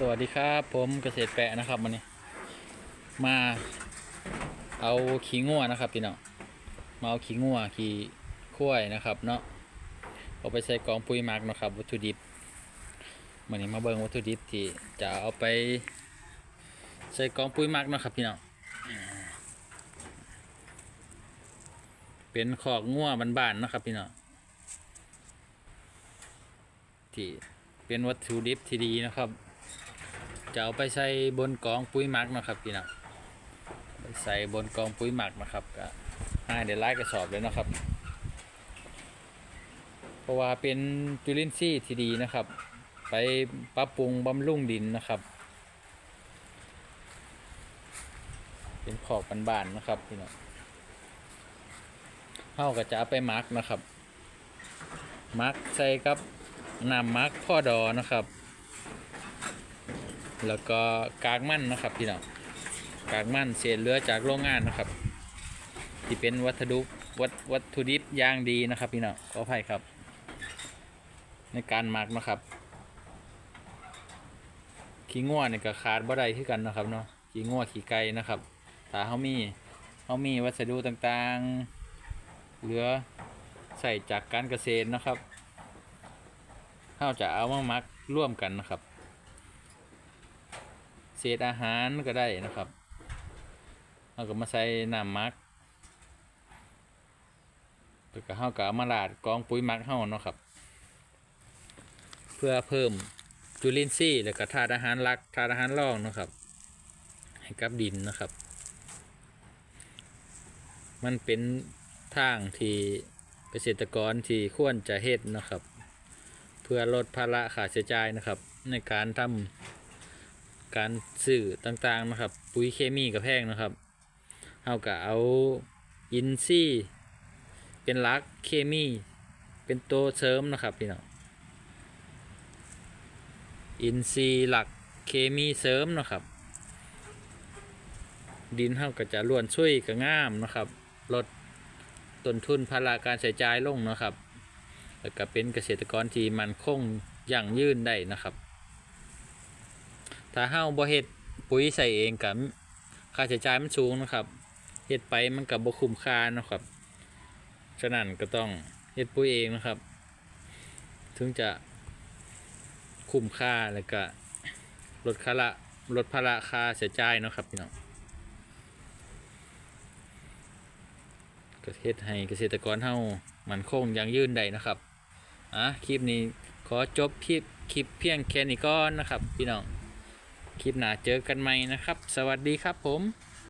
สวัสดีครับ ผมเกษตรแปะนะครับวันนี้ มาเอาขี้งัวนะครับพี่น้องมาเอาขี้งัวขี้ข้วยนะครับเนาะเอาไปใส่กองปุ๋ยหมักนะครับ วัตถุดิบวันนี้มาเบิ่งวัตถุดิบที่จะเอาไปใส่กองปุ๋ยหมักนะครับพี่น้องเป็นขอกงัวบานๆนะครับพี่น้องที่เป็นวัตถุดิบที่ดีนะครับ จะเอาไปใส่บนกองปุ๋ยหมักนะครับพี่น้องไปใส่บนกองปุ๋ยหมักนะครับก็ให้เดี๋ยวไล่กระสอบเลยนะครับ เพราะว่าเป็นจุลินทรีย์ที่ดีนะครับ ไปปรับปรุงบำรุงดินนะครับ เป็นขอกบานๆนะครับพี่น้องเฮาก็จะเอาไปหมักนะครับหมักใส่กับน้ำหมักพ่อดอนะครับ แล้วก็กากมันนะครับพี่น้องกากมันเศษเหลือจากโรงงานนะครับ ที่เป็นวัตถุดิบวัตวัตถุดิบอย่างดีนะครับพี่น้องขออภัยครับ ในการหมักนะครับขี้ง่วนี่ก็ขาดบ่ได้ที่กันนะครับเนาะขี้ง่วขี้ไก่นะครับถ้าเขามีเขามีวัสดุต่างๆ เหลือใส่จากการเกษตรนะครับเขาจะเอามาหมักร่วมกันนะครับ ศษอาหารก็ได้นะครับเอาก็มาใส่น้ำมักแล้วก็เฮาก็เอามาลาดกองปุ๋ยมักเฮาเนาะครับ เพื่อเพิ่มจุลินทรีย์แล้วก็ธาตุอาหารหลักธาตุอาหารรองเนาะครับ ให้กับดินนะครับ มันเป็นทางที่เกษตรกรที่ควรจะเฮ็ดนะครับ เพื่อลดภาระค่าใช้จ่ายนะครับ ในการทำ การซื้อต่างๆนะครับ ปุ๋ยเคมีกับแพงนะครับเอาก็เอาอินซีย์เป็นหลักเคมี เป็นตัวเสริมนะครับพี่น้องอินซีหลักเคมีเสริมนะครับ ดินเฮาก็จะล้วนช่วยกับงามนะครับลดต้นทุนภาระการใช้จ่ายลงนะครับ แล้วก็เป็นเกษตรกรที่มันคงยั่งยืนได้นะครับ ถ้าเฮาบ่เฮ็ดปุ๋ยใส่เองกับค่าใช้จ่ายมันสูงนะครับเฮ็ดไปมันกับบ่คุ้มค่านะครับ ฉะนั้นก็ต้องเฮ็ดปุ๋ยเองนะครับ ถึงจะคุ้มค่าแล้วก็ลดค่าละลดภาระค่าใช้จ่ายนะครับพี่น้องก็เฮ็ดให้เกษตรกรเฮามันคงยังยืนได้นะครับอะคลิปนี้ขอจบคลิปคลิปเพียงแค่นี้ก่อนนะครับ พี่น้อง คลิปหน้าเจอกันใหม่นะครับ สวัสดีครับผม